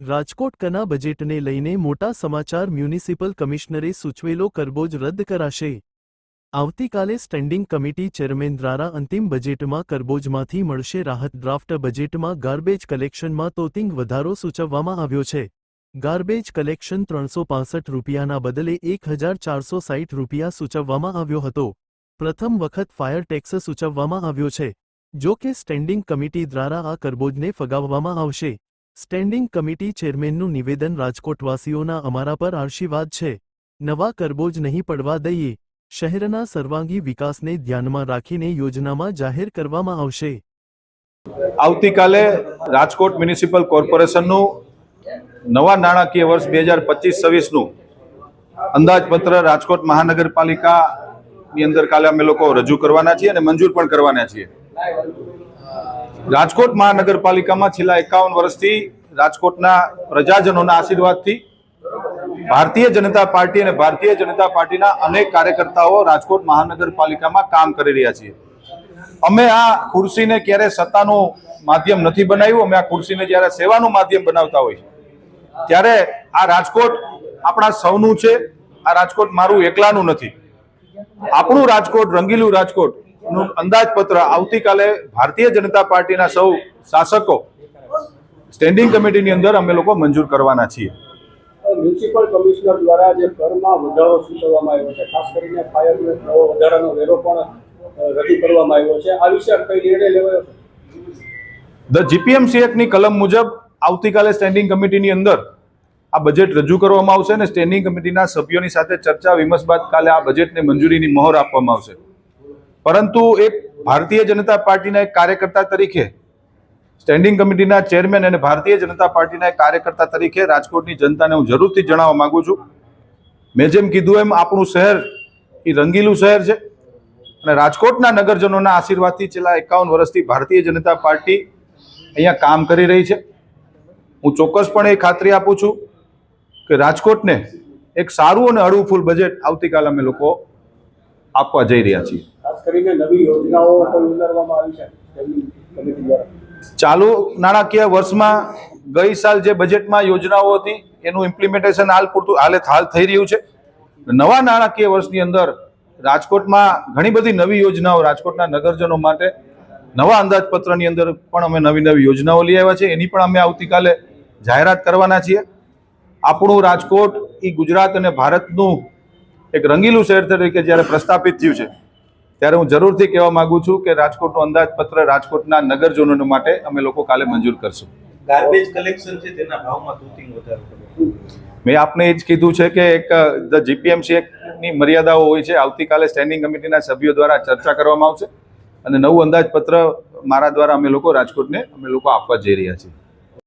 રાજકોટ કના બજેટને લઈને મોટા સમાચાર મ્યુનિસિપલ કમિશનરે સૂચવેલો કરબોજ રદ કરાશે. આવતીકાલે સ્ટેન્ડિંગ કમિટી ચેરમેન દ્વારા અંતિમ બજેટમાં કરબોજમાંથી મળશે રાહત ડ્રાફ્ટ બજેટમાં ગાર્બેજ કલેક્શનમાં તોતિંગ વધારો સૂચવવામાં આવ્યો છે. ગાર્બેજ કલેક્શન ત્રણસો રૂપિયાના બદલે એક હજાર ચારસો સાઠ રૂપિયા સૂચવવામાં આવ્યો હતો. પ્રથમ વખત ફાયર ટેક્સ સૂચવવામાં આવ્યો છે. જો કે સ્ટેન્ડિંગ કમિટી દ્વારા આ કરબોજને ફગાવવામાં આવશે. સ્ટેન્ડિંગ કમિટી ચેરમેનનું નિવેદન રાજકોટવાસીઓના અમારા પર આશીર્વાદ છે. નવા કરબોજ નહીં પડવા દઈએ. શહેરના સર્વાંગી વિકાસને ધ્યાનમાં રાખીને યોજનામાં જાહેર કરવામાં આવશે. આવતીકાલે રાજકોટ મ્યુનિસિપલ કોર્પોરેશનનું નવા નાણાકીય વર્ષ બે હજાર પચીસ છવ્વીસનું અંદાજપત્ર રાજકોટ મહાનગરપાલિકાની અંદર કાલે અમે લોકો રજૂ કરવાના છીએ અને મંજૂર પણ કરવાના છીએ. રાજકોટ મહાનગરપાલિકામાં છેલ્લા એકાવન વર્ષથી રાજકોટના પ્રજાજનોના આશીર્વાદથી ભારતીય જનતા પાર્ટી અને ભારતીય જનતા પાર્ટીના અનેક કાર્યકર્તાઓ રાજકોટ મહાનગરપાલિકામાં કામ કરી રહ્યા છીએ. અમે આ ખુરશીને ક્યારે સત્તાનું માધ્યમ નથી બનાવ્યું, અમે આ ખુરશીને જ્યારે સેવાનું માધ્યમ બનાવતા હોય ત્યારે આ રાજકોટ આપણા સૌનું છે, આ રાજકોટ મારું એકલાનું નથી. આપણું રાજકોટ, રંગીલું રાજકોટ નું અંદાજપત્ર આવતીકાલે ભારતીય જનતા પાર્ટીના સૌ શાસકો સ્ટેન્ડિંગ કમિટીની અંદર અમે લોકો મંજૂર કરવાના છીએ. મ્યુનિસિપલ કમિશનર દ્વારા જે કરમાં વધારો સૂચવવામાં આવ્યો છે ખાસ કરીને ફાયર નવો વધારાનો વેરો પણ રજૂ કરવામાં આવ્યો છે. આ વિશે કઈ નિર્ણય લેવાયો ધ જીપીએમસી એક્ટની કલમ મુજબ આવતીકાલે સ્ટેન્ડિંગ કમિટીની અંદર આ બજેટ રજૂ કરવામાં આવશે અને સ્ટેન્ડિંગ કમિટીના સભ્યોની સાથે ચર્ચા વિમર્શ બાદ કાલે આ બજેટને મંજૂરીની મહોર આપવામાં આવશે. પરંતુ એક ભારતીય જનતા પાર્ટીના એક કાર્યકર્તા તરીકે સ્ટેન્ડિંગ કમિટીના ચેરમેન અને ભારતીય જનતા પાર્ટીના એક કાર્યકર્તા તરીકે રાજકોટની જનતાને હું જરૂરથી જણાવવા માગું છું. મેં જેમ કીધું એમ આપણું શહેર એ રંગીલું શહેર છે અને રાજકોટના નગરજનોના આશીર્વાદથી છેલ્લા એકાવન વર્ષથી ભારતીય જનતા પાર્ટી અહીંયા કામ કરી રહી છે. હું ચોક્કસપણે એ ખાતરી આપું છું કે રાજકોટને એક સારું અને હળવું ફૂલ બજેટ આવતીકાલે અમે લોકો આપવા જઈ રહ્યા છીએ. ખાસ કરીને નવી યોજનાઓ ઉમેરવામાં આવી છે. ચાલુ નાણાકીય વર્ષમાં ગઈ સાલ જે બજેટમાં યોજનાઓ હતી, એનું ઇમ્પ્લિમેન્ટેશન હાલ પૂરતું, હાલે હાલ થઈ રહ્યું છે. નવા નાણાકીય વર્ષની અંદર રાજકોટમાં ઘણી બધી નવી યોજનાઓ, રાજકોટના નગરજનો માટે નવા અંદાજપત્રની અંદર પણ અમે નવી નવી યોજનાઓ લઈ આવ્યા છે એની પણ અમે આવતીકાલે જાહેરાત કરવાના છીએ. આપણું રાજકોટ એ ગુજરાત અને ભારતનું એક રંગીલું શહેર તરીકે જ્યારે પ્રસ્થાપિત થયું છે ત્યારે હું જરૂરથી કહેવા માગું છું કે રાજકોટનું અંદાજપત્ર રાજકોટના નગરજનો માટે અમે લોકો કાલે મંજૂર કરશું. ગાર્બેજ કલેક્શન છે તેના ભાવમાં તૂટિંગ વધારો મેં આપને એ જ કીધું છે કે એક ધ જીપીએમસી ની મર્યાદાઓ હોય છે આવતીકાલે સ્ટેન્ડિંગ કમિટીના સભ્યો દ્વારા ચર્ચા કરવામાં આવશે. અને નવું અંદાજપત્ર મારા દ્વારા અમે લોકો રાજકોટને અમે લોકો આપવા જઈ રહ્યા છીએ.